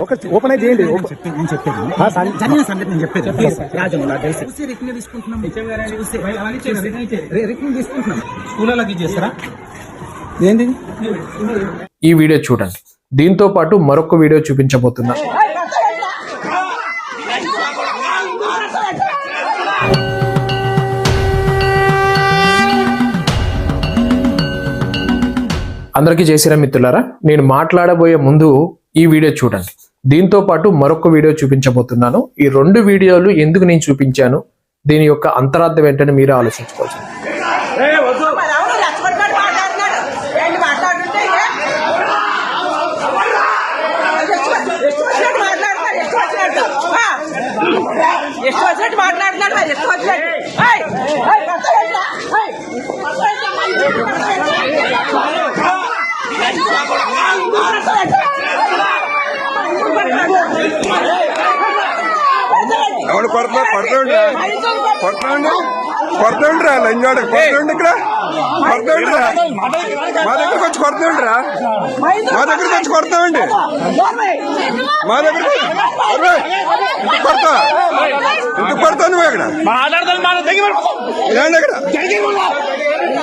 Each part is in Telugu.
ఒక ఓపెన్ అయితే చేయండి చెప్పేది నేను చెప్పేది ఆ, సరే. జరిగిన సంగతి నేను చెప్పేది. రాజు నాకు తెలుసు. చూసి రిటర్న్ తీసుకుంటున్నాం. చూసి. రి- రిటర్న్ తీసుకుంటున్నాం. స్కూళ్ళకి చేస్తారా? ఏంది? ఈ వీడియో చూడండి. దీంతో పాటు మరొక వీడియో చూపించబోతున్నా. అందరికీ చేసిరా మిత్రులారా నేను మాట్లాడబోయే ముందు ఈ వీడియో చూడండి. దీంతో పాటు మరొక వీడియో చూపించబోతున్నాను. ఈ రెండు వీడియోలు ఎందుకు నేను చూపించాను? దీని యొక్క అంతరార్థం ఏంటని మీరు ఆలోచించుకోవచ్చు ఎవడు కొడతా కొడతాండ్రా కొడతాండి కొడతాండ్రా లంజాడు కొడతాండి ఇక్కడ. కొడతాండ్రా మా దగ్గరకు వచ్చి కొడతాండ్రా మా దగ్గరకు వచ్చి కొడతామండి. మా దగ్గరకు ఇంటికి కొడతా. ఇంటికి కొడతా నువ్వు ఇక్కడ? ఏంటి ఇక్కడ?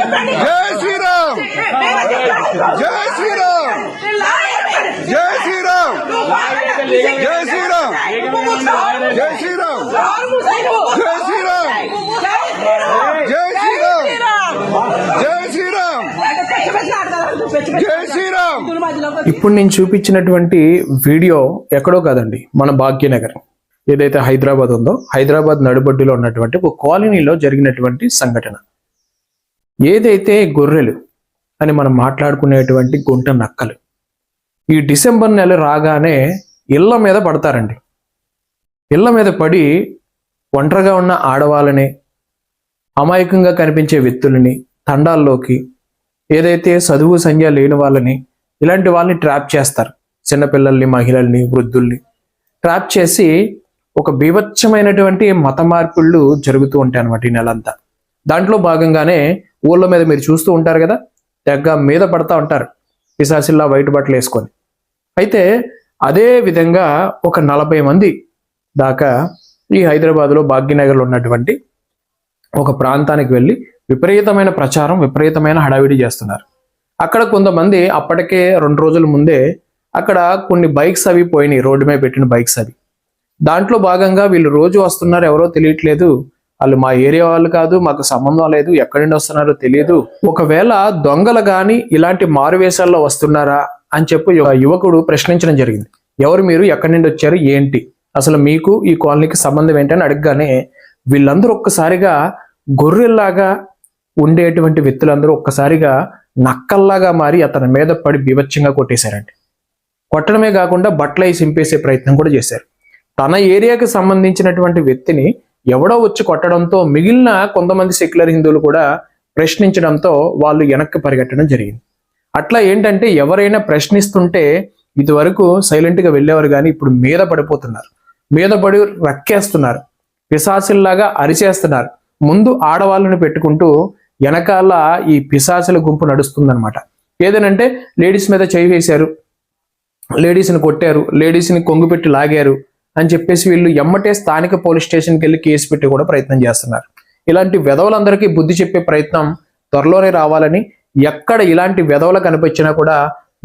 జై శ్రీరామ్! జై శ్రీరామ్! జై శ్రీరామ్! జై శ్రీరామ్! జై శ్రీరామ్! జై శ్రీరామ్! జై ఇప్పుడు నేను చూపించినటువంటి వీడియో ఎక్కడో కాదండి మన భాగ్యనగర్. ఏదైతే హైదరాబాద్ ఉందో హైదరాబాద్ నడుబడ్డులో ఉన్నటువంటి ఒక కాలనీలో జరిగినటువంటి సంఘటన. ఏదైతే గొర్రెలు అని మనం మాట్లాడుకునేటువంటి గుంట నక్కలు ఈ డిసెంబర్ నెల రాగానే ఇళ్ళ మీద పడతారండి. ఇళ్ళ మీద పడి ఒంటరిగా ఉన్న ఆడవాళ్ళని అమాయకంగా కనిపించే వ్యక్తులని తండాల్లోకి ఏదైతే చదువు సంధ్య లేని వాళ్ళని ఇలాంటి వాళ్ళని ట్రాప్ చేస్తారు. చిన్నపిల్లల్ని మహిళల్ని వృద్ధుల్ని ట్రాప్ చేసి ఒక బీభత్సమైనటువంటి మత మార్పుళ్ళు జరుగుతూ ఉంటాయి అనమాట ఈ నెలంతా. దాంట్లో భాగంగానే ఊళ్ళ మీద మీరు చూస్తూ ఉంటారు కదా తెగ మీద పడతా ఉంటారు. పిశాసిల్లా వైట్ బట్టలు వేసుకొని. అయితే అదే విధంగా ఒక నలభై మంది దాకా ఈ హైదరాబాద్లో భాగ్యనగర్లో ఉన్నటువంటి ఒక ప్రాంతానికి వెళ్ళి విపరీతమైన ప్రచారం విపరీతమైన హడావిడి చేస్తున్నారు. అక్కడ కొంతమంది అప్పటికే రెండు రోజుల ముందే అక్కడ కొన్ని బైక్స్ అవి పోయినాయి రోడ్డు మీద పెట్టిన బైక్స్ అవి. దాంట్లో భాగంగా వీళ్ళు రోజు వస్తున్నారు ఎవరో తెలియట్లేదు. వాళ్ళు మా ఏరియా వాళ్ళు కాదు మాకు సంబంధం లేదు ఎక్కడి నుండి వస్తున్నారో తెలియదు. ఒకవేళ దొంగలు గాని ఇలాంటి మారువేషాల్లో వస్తున్నారా అని చెప్పి యువకుడు ప్రశ్నించడం జరిగింది. ఎవరు మీరు? ఎక్కడి నుండి వచ్చారు? ఏంటి? అసలు మీకు ఈ కాలనీకి సంబంధం ఏంటని అడగగానే వీళ్ళందరూ ఒక్కసారిగా గొర్రెల్లాగా ఉండేటువంటి వ్యక్తులందరూ ఒక్కసారిగా నక్కల్లాగా మారి అతని మీద పడి బీభత్సంగా కొట్టేశారండి. కొట్టడమే కాకుండా బట్టలై సింపేసే ప్రయత్నం కూడా చేశారు. తన ఏరియాకి సంబంధించినటువంటి వ్యక్తిని ఎవడో వచ్చి కొట్టడంతో మిగిలిన కొంతమంది సెక్యులర్ హిందువులు కూడా ప్రశ్నించడంతో వాళ్ళు వెనక్కి పరిగెట్టడం జరిగింది. అట్లా ఏంటంటే ఎవరైనా ప్రశ్నిస్తుంటే ఇదివరకు సైలెంట్గా వెళ్ళేవారు కానీ ఇప్పుడు మీద పడిపోతున్నారు. మీద పడి రక్కేస్తున్నారు. పిశాసుల్లాగా అరిచేస్తున్నారు. ముందు ఆడవాళ్ళని పెట్టుకుంటూ వెనకాల ఈ పిశాసుల గుంపు నడుస్తుందన్నమాట. ఏదనంటే లేడీస్ మీద చేయి వేశారు. లేడీస్ని కొట్టారు. లేడీస్ని కొంగు పెట్టి లాగారు. అని చెప్పేసి వీళ్ళు ఎమ్మటే స్థానిక పోలీస్ స్టేషన్కి వెళ్ళి కేసు పెట్టి కూడా ప్రయత్నం చేస్తున్నారు. ఇలాంటి వెధవలందరికీ బుద్ధి చెప్పే ప్రయత్నం త్వరలోనే రావాలని ఎక్కడ ఇలాంటి వెధవలు కనిపించినా కూడా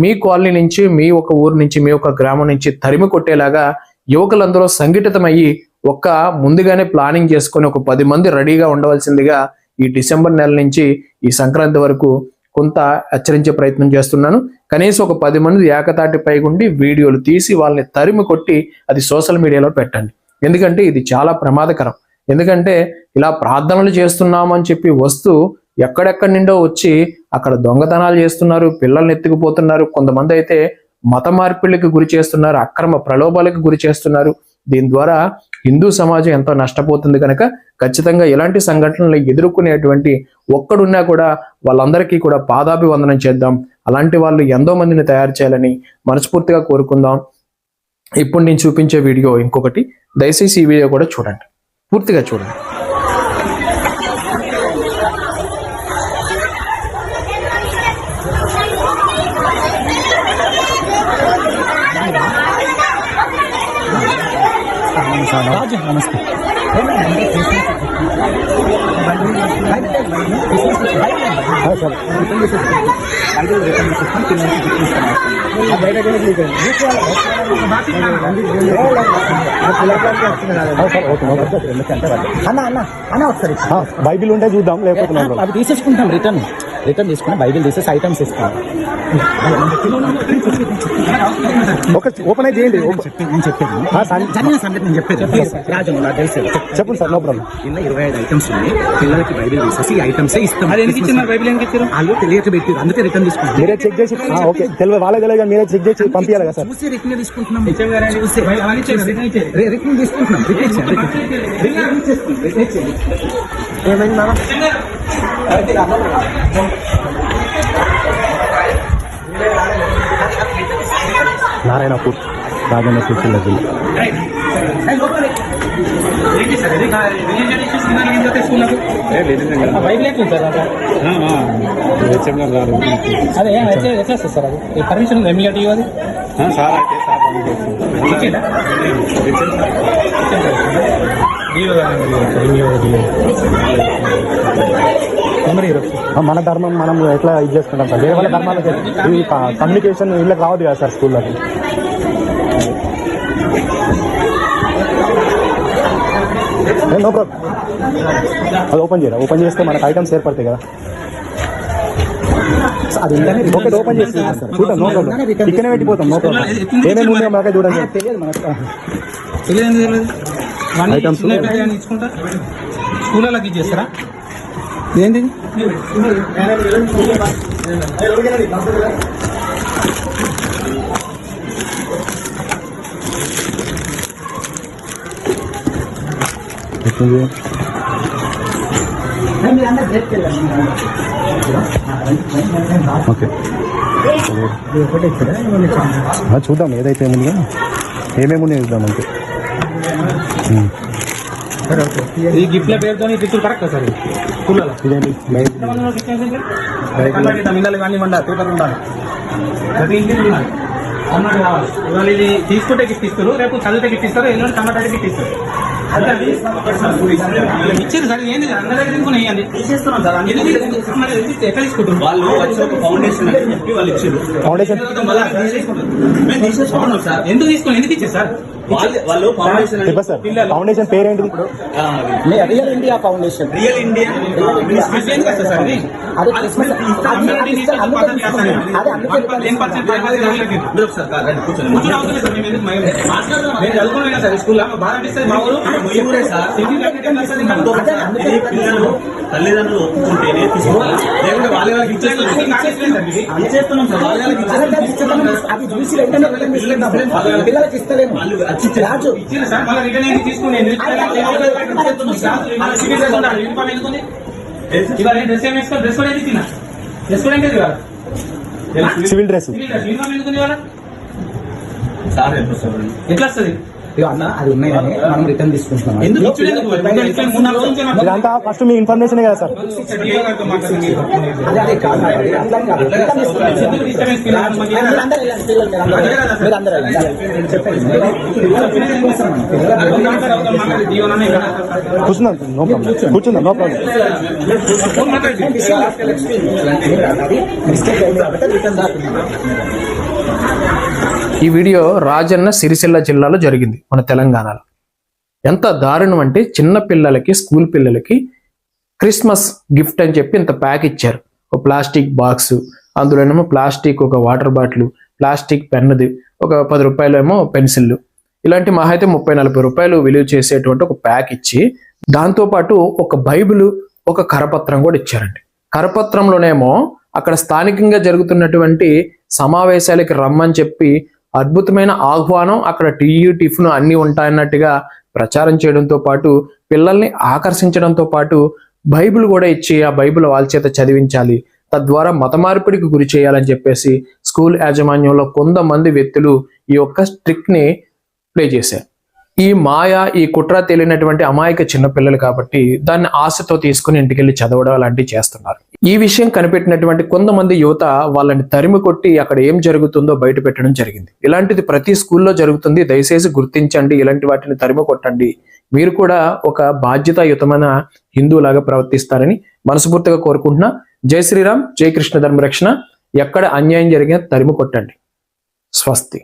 మీ కాలనీ నుంచి మీ ఒక ఊరు నుంచి మీ ఒక గ్రామం నుంచి తరిమి కొట్టేలాగా యువకులందరూ సంఘటితమయ్యి ఒక్క ముందుగానే ప్లానింగ్ చేసుకొని ఒక పది మంది రెడీగా ఉండవలసిందిగా ఈ డిసెంబర్ నెల నుంచి ఈ సంక్రాంతి వరకు కొంత హెచ్చరించే ప్రయత్నం చేస్తున్నాను. కనీసం ఒక పది మంది ఏకతాటి పైగుండి వీడియోలు తీసి వాళ్ళని తరిమి కొట్టి అది సోషల్ మీడియాలో పెట్టండి. ఎందుకంటే ఇది చాలా ప్రమాదకరం. ఎందుకంటే ఇలా ప్రార్థనలు చేస్తున్నామని చెప్పి వస్తూ ఎక్కడెక్కడి నుండో వచ్చి అక్కడ దొంగతనాలు చేస్తున్నారు పిల్లల్ని ఎత్తుకుపోతున్నారు కొంతమంది అయితే మత మార్పిళ్ళకి గురి చేస్తున్నారు అక్రమ ప్రలోభాలకు గురి చేస్తున్నారు. దీని ద్వారా హిందూ సమాజం ఎంతో నష్టపోతుంది కనుక ఖచ్చితంగా ఇలాంటి సంఘటనలు ఎదుర్కొనేటువంటి ఒక్కడున్నా కూడా వాళ్ళందరికీ కూడా పాదాభివందనం చేద్దాం. అలాంటి వాళ్ళు ఎంతో మందిని తయారు చేయాలని మనస్ఫూర్తిగా కోరుకుందాం. ఇప్పుడు నేను చూపించే వీడియో ఇంకొకటి. దయచేసి ఈ వీడియో కూడా చూడండి. పూర్తిగా చూడండి. రాజు నమస్తే. అన్న అన్న అన్న ఒకసారి. బైబిల్ ఉంటే చూద్దాం లేకపోతే. అవి తీసేసుకుంటాం రిటర్న్. రిటర్న్ తీసుకుని బైబిల్ తీసేసి ఐటమ్స్ ఇస్తాం ఒక ఓపెన్ అయితే చేయండి ఓపెన్- నేను చెప్పేది ఆ, సన్- జరిగిన సంగతి నేను చెప్పేది. రాజు నాకు తెలుసు చెప్పండి. Sir no problem. ఇలా ఇరవై ఐదు ఐటమ్స్ ఉన్నాయి. పిల్లలకి బైబిల్ తీసేసి ఈ ఐటమ్స్ ఇస్తాం. అది ఎందుకు ఇచ్చిన బైబిల్ ఎందుకు ఇచ్చారు? వాళ్ళు తెలియక పెట్టి అందుకే రిటర్న్ తీసుకుంటాం మీరే చెక్ చేసి ఆ, ఓకే. తెలియదు వాళ్ళే తెలియదు మీరే చెక్ చేసి పంపించాలి కదా సార్. చూసి రిటర్న్ తీసుకుంటున్నాం. Return return. ఏమైంది మేడం నారాయణపూర్ రాజన్నపూర్ జిల్లా జిల్లా? అదే ఎట్లా సార్ అది? పర్మిషన్ ఉంది? ఎమ్మెల్యే అది? సార్. మన ధర్మం మనం ఎట్లా ఇది చేసుకుంటాం సార్? వేరే వాళ్ళ ధర్మాలకి ఈ కమ్యూనికేషన్ వీళ్ళకి రావద్దు కదా సార్ స్కూల్లోకి నో ప్రాబ్లం అది ఓపెన్ చేయరా? ఓపెన్ చేస్తే మనకు ఐటమ్స్ ఏర్పడతాయి కదా. అది ఓకే ఓపెన్ చేసి చూద్దాం నో ప్రాబ్లం ఇక్కడే పెట్టిపోతాం నో ప్రాబ్లం ఏమేమి ఉన్నాయో మనకే చూడండి తెలియదు మనకు. ఇచ్చుకుంటా. స్కూళ్ళకి ఇచ్చేస్తారా? ఏంటి ఓకే. చూద్దాం ఏదైతే ఏముందో ఏమేమి ఉన్నాయో చూద్దాం అంతే. ఈ గిఫ్ట్ల పేరుతో గిఫ్ట్లు కరెక్ట్ సార్ స్కూళ్ళలో ఇదేంటి పేపర్ ఉండాలి ప్రతి ఇంటికి ఉండాలి అన్నట్టు కావాలి. ఇవాళ ఇది తీసుకుంటే గిఫ్ట్ ఇస్తారు రేపు చదివితే గిఫ్ట్ ఇస్తారు ఎల్లుండి కన్నడ గిఫ్ట్ ఇస్తారు. ఇచ్చారు సార్ ఏంది అందరి దగ్గర వేయండి. తీసేస్తున్నాం సార్? ఎట్లా తీసుకుంటారు? వాళ్ళు ఫౌండేషన్ అని చెప్పి వాళ్ళు ఇచ్చారు. ఫౌండేషన్ ఎందుకు తీసుకుని ఎందుకు ఇచ్చారు సార్? వాళ్ళు ఫౌండేషన్ సార్ ఫౌండేషన్ పేరేంటిది రియల్ ఇండియా ఫౌండేషన్ రియల్ వస్తుంది సార్ తీసుకున్నాం. తీసుకున్నాం. సార్. మేము మేము మేము సార్ స్కూల్లో. బాగా అనిపిస్తుంది మా ఊరు పిల్లలు తల్లిదండ్రులు ఒప్పుకుంటేనే తీసుకోవాలి లేకుంటే వాళ్ళ వాళ్ళకి ఇచ్చేస్తాం ఇచ్చేస్తున్నాం సార్ వాళ్ళ వాళ్ళకి అదే కాదు, ఇచ్చేద్దాం. అది చూసి వెంటనే రిటర్న్ తీసుకుంటాం. పిల్లలకి ఇస్తలేము. రాజు. ఇచ్చింది సార్. మళ్ళీ రిటర్న్ ఏంటి? తీసుకుని ఎందుకు యూనిఫామ్ ఎందుకుంది ఇవాళ డ్రెస్ ఏమి వేసుకో? డ్రెస్ కూడా ఏది తిన్నా డ్రెస్ కూడా ఏంటి ఇవాళ. Civil dress. యూనిఫామ్ ఎందుకుంది ఇవాళ? సార్ చెప్పండి ఎట్లా వస్తుంది? అన్న అది ఉన్నాయి కానీ మనం రిటర్న్ తీసుకుంటున్నాం? ఇంకా ఇదంతా ఫస్ట్ మీ ఇన్ఫర్మేషన్ కదా సార్. అదే అదే కాదు అట్లా కాదు. రిటర్న్ మీరు అందరూ. చెప్పండి. కూర్చుందాం నో ప్రాబ్లం కూర్చుందాం నో ప్రాబ్లం మిస్టేక్ అయింది కాబట్టి రిటర్న్ ఈ వీడియో రాజన్న సిరిసిల్ల జిల్లాలో జరిగింది మన తెలంగాణలో. ఎంత దారుణం అంటే చిన్న పిల్లలకి స్కూల్ పిల్లలకి క్రిస్మస్ గిఫ్ట్ అని చెప్పి ఇంత ప్యాక్ ఇచ్చారు. ఒక ప్లాస్టిక్ బాక్స్ అందులోనేమో ప్లాస్టిక్ ఒక వాటర్ బాటిల్ ప్లాస్టిక్ పెన్నుది ఒక పది రూపాయలు ఏమో పెన్సిల్ ఇలాంటి మహా అయితే ముప్పై నలభై రూపాయలు విలువ చేసేటువంటి ఒక ప్యాక్ ఇచ్చి దాంతోపాటు ఒక బైబిల్ ఒక కరపత్రం కూడా ఇచ్చారండి. కరపత్రంలోనేమో అక్కడ స్థానికంగా జరుగుతున్నటువంటి సమావేశాలకి రమ్మని చెప్పి అద్భుతమైన ఆహ్వానం అక్కడ టీయు టిఫిన్ అన్ని ఉంటాయన్నట్టుగా ప్రచారం చేయడంతో పాటు పిల్లల్ని ఆకర్షించడంతో పాటు బైబిల్ కూడా ఇచ్చి ఆ బైబిల్ వాళ్ళ చేత చదివించాలి. తద్వారా మత మార్పిడికి గురి చేయాలని చెప్పేసి స్కూల్ యాజమాన్యంలో కొంతమంది వ్యక్తులు ఈ యొక్క ట్రిక్ని ప్లే చేశారు. ఈ మాయ ఈ కుట్ర తెలియనటువంటి అమాయక చిన్నపిల్లలు కాబట్టి దాన్ని ఆశతో తీసుకుని ఇంటికెళ్ళి చదవడం లాంటివి చేస్తున్నారు. ఈ విషయం కనిపెట్టినటువంటి కొంతమంది యువత వాళ్ళని తరిమి కొట్టి అక్కడ ఏం జరుగుతుందో బయట పెట్టడం జరిగింది. ఇలాంటిది ప్రతి స్కూల్లో జరుగుతుంది. దయచేసి గుర్తించండి. ఇలాంటి వాటిని తరిమి కొట్టండి. మీరు కూడా ఒక బాధ్యతాయుతమైన హిందువులాగా ప్రవర్తిస్తారని మనస్ఫూర్తిగా కోరుకుంటున్నా. జై శ్రీరామ్ జై కృష్ణ ధర్మరక్షణ ఎక్కడ అన్యాయం జరిగినా తరిమి కొట్టండి. స్వస్తి.